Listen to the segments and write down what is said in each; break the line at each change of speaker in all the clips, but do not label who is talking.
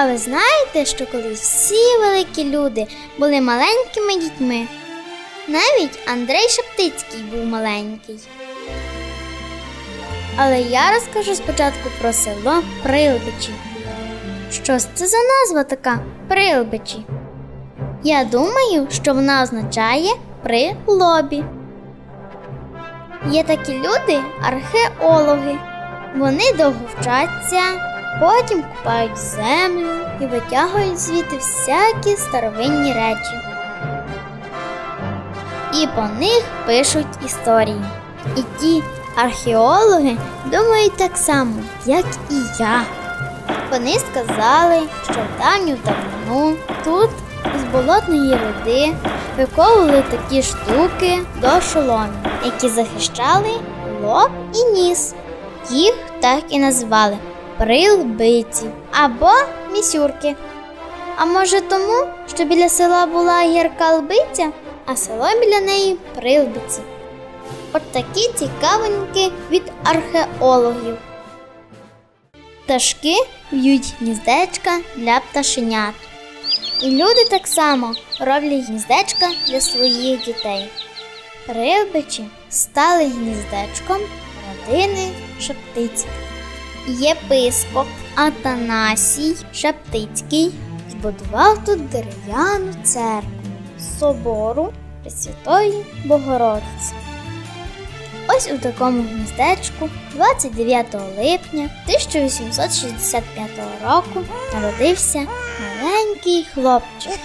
А ви знаєте, що колись всі великі люди були маленькими дітьми? Навіть Андрей Шептицький був маленький. Але я розкажу спочатку про село Прилбичі. Що ж це за назва така Прилбичі? Я думаю, що вона означає при лобі. Є такі люди археологи. Вони довго вчаться, потім купають землю і витягують звідти всякі старовинні речі. І по них пишуть історії. І ті археологи думають так само, як і я. Вони сказали, що в давню давнину тут з болотної руди виковували такі штуки до шоломів, які захищали лоб і ніс. Їх так і назвали прилбиці або місюрки. А може тому, що біля села була гірка лбиця, а село біля неї прилбиці. От такі цікавинки від археологів. Пташки в'ють гніздечка для пташенят. І люди так само роблять гніздечка для своїх дітей. Прилбичі стали гніздечком родини Шептицьких. Єпископ Атанасій Шептицький збудував тут дерев'яну церкву собору Пресвятої Богородиці. Ось у такому гніздечку 29 липня 1865 року народився маленький хлопчик.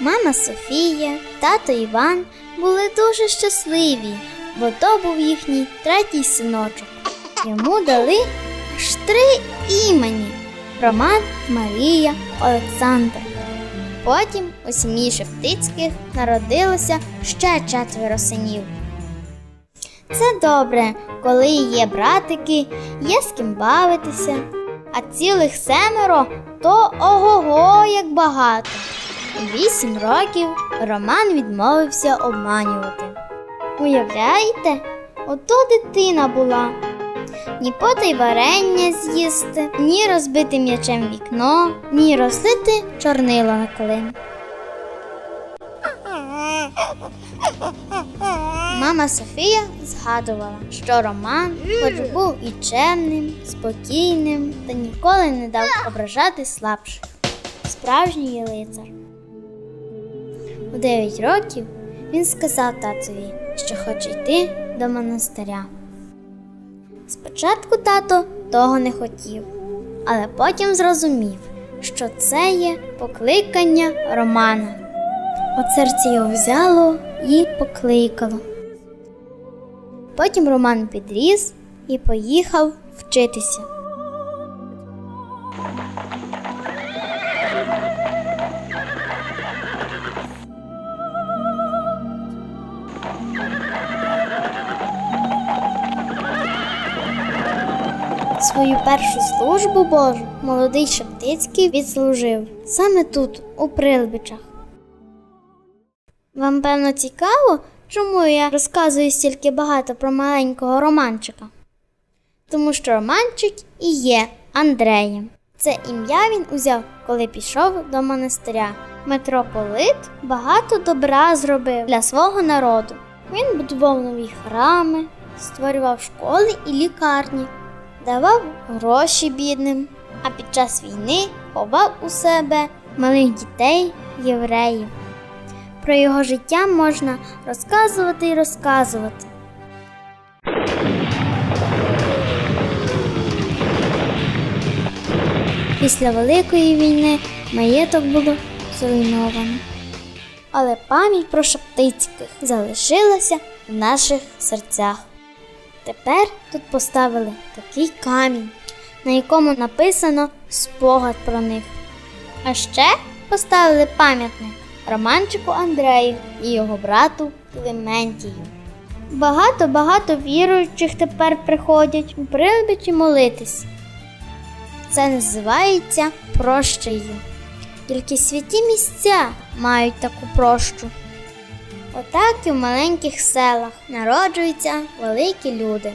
Мама Софія, тато Іван були дуже щасливі, бо то був їхній третій синочок. Йому дали аж три імені Роман, Марія, Олександр. Потім у сім'ї Шептицьких народилося ще четверо синів. Це добре, коли є братики, є з ким бавитися, а цілих семеро то ого-го як багато. У вісім років Роман відмовився обманювати. Уявляєте, ото дитина була. Ні потай варення з'їсти, ні розбити м'ячем вікно, ні розлити чорнило на клин. Мама Софія згадувала, що Роман, хоч був і чемним, спокійним та ніколи не дав ображати слабших. Справжній лицар. У 9 років він сказав татові, що хоче йти до монастиря. Спочатку тато того не хотів, але потім зрозумів, що це є покликання Романа. От серце його взяло і покликало. Потім Роман підріс і поїхав вчитися. Свою першу службу Божу молодий Шептицький відслужив саме тут, у Прилбичах. Вам певно цікаво, чому я розказую стільки багато про маленького романчика? Тому що романчик і є Андреєм. Це ім'я він узяв, коли пішов до монастиря. Митрополит багато добра зробив для свого народу. Він будував нові храми, створював школи і лікарні, давав гроші бідним, а під час війни ховав у себе малих дітей євреїв. Про його життя можна розказувати і розказувати. Після Великої війни маєток було зруйновано. Але пам'ять про Шептицьких залишилася в наших серцях. Тепер тут поставили такий камінь, на якому написано спогад про них. А ще поставили пам'ятник Романчику Андрею і його брату Клементію. Багато-багато віруючих тепер приходять у Прилбичі молитись. Це називається прощею. Тільки святі місця мають таку прощу. Отак і в маленьких селах народжуються великі люди.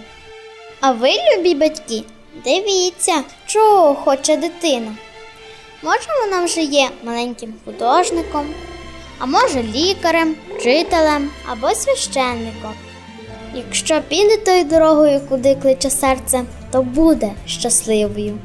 А ви, любі батьки, дивіться, чого хоче дитина. Може, вона вже є маленьким художником, а може лікарем, вчителем або священником. Якщо піде тою дорогою, куди кличе серце, то буде щасливою.